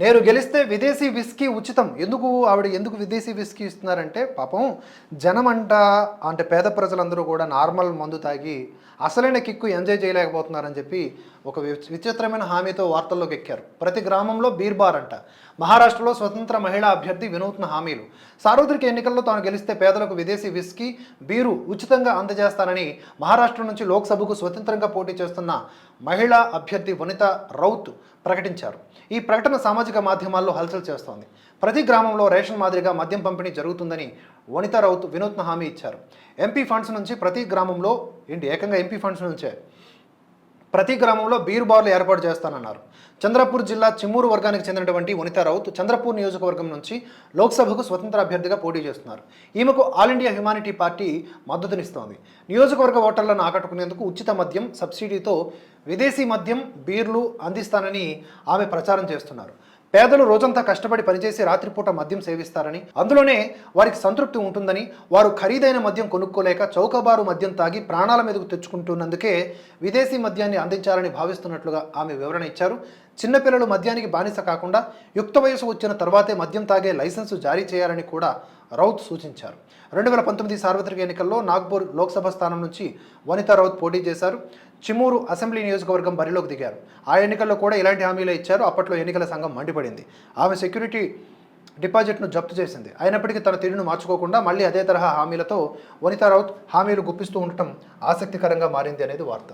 నేను గెలిస్తే విదేశీ విస్కీ ఉచితం. ఎందుకు? ఆవిడ ఎందుకు విదేశీ విస్కీ ఇస్తున్నారంటే పాపం జనం అంట అంటే పేద ప్రజలందరూ కూడా నార్మల్ మందు తాగి అసలైన కిక్కు ఎంజాయ్ చేయలేకపోతున్నారని చెప్పి ఒక విచిత్రమైన హామీతో వార్తల్లోకి ఎక్కారు. ప్రతి గ్రామంలో బీర్ బార్ అంట. మహారాష్ట్రలో స్వతంత్ర మహిళా అభ్యర్థి వినూత్న హామీలు. సార్వత్రిక ఎన్నికల్లో తాను గెలిస్తే పేదలకు విదేశీ విస్కీ బీరు ఉచితంగా అందజేస్తానని మహారాష్ట్ర నుంచి లోక్సభకు స్వతంత్రంగా పోటీ చేస్తున్న మహిళా అభ్యర్థి వనిత రౌత్ ప్రకటించారు. ఈ ప్రకటన సామాజిక మాధ్యమాల్లో హల్చల్ చేస్తోంది. ప్రతి గ్రామంలో రేషన్ మాదిరిగా మద్యం పంపిణీ జరుగుతుందని వనిత రౌత్ వినూత్న హామీ ఇచ్చారు. ఎంపీ ఫండ్స్ నుంచి ప్రతి గ్రామంలో ఏంటి? ఏకంగా ఎంపీ ఫండ్స్ నుంచే? ప్రతి గ్రామంలో బీర్ బార్లు ఏర్పాటు చేస్తానన్నారు. చంద్రపూర్ జిల్లా చిమ్మూరు వర్గానికి చెందినటువంటి వనిత రౌత్ చంద్రపూర్ నియోజకవర్గం నుంచి లోక్సభకు స్వతంత్ర అభ్యర్థిగా పోటీ చేస్తున్నారు. ఈమెకు ఆల్ ఇండియా హ్యుమానిటీ పార్టీ మద్దతునిస్తోంది. నియోజకవర్గ ఓటర్లను ఆకట్టుకునేందుకు ఉచిత మద్యం సబ్సిడీతో విదేశీ మద్యం బీర్లు అందిస్తానని ఆమె ప్రచారం చేస్తున్నారు. పేదలు రోజంతా కష్టపడి పనిచేసి రాత్రిపూట మద్యం సేవిస్తారని అందులోనే వారికి సంతృప్తి ఉంటుందని వారు ఖరీదైన మద్యం కొనుక్కోలేక చౌకబారు మద్యం తాగి ప్రాణాల మీదకు తెచ్చుకుంటున్నందుకే విదేశీ మద్యాన్ని అందించాలని భావిస్తున్నట్లుగా ఆమె వివరణ ఇచ్చారు. చిన్నపిల్లలు మద్యానికి బానిస కాకుండా యుక్త వయసు వచ్చిన తర్వాతే మద్యం తాగే లైసెన్సు జారీ చేయాలని కూడా రౌత్ సూచించారు. రెండు వేల పంతొమ్మిది సార్వత్రిక ఎన్నికల్లో నాగ్పూర్ లోక్సభ స్థానం నుంచి వనితా రౌత్ పోటీ చేశారు. చిమూరు అసెంబ్లీ నియోజకవర్గం బరిలోకి దిగారు. ఆ ఎన్నికల్లో కూడా ఇలాంటి హామీలే ఇచ్చారు. అప్పట్లో ఎన్నికల సంఘం మండిపడింది. ఆమె సెక్యూరిటీ డిపాజిట్ను జప్తు చేసింది. అయినప్పటికీ తన తీరును మార్చుకోకుండా మళ్ళీ అదే తరహా హామీలతో వనితా రౌత్ హామీలు గుప్పిస్తూ ఉండటం ఆసక్తికరంగా మారింది అనేది వార్త.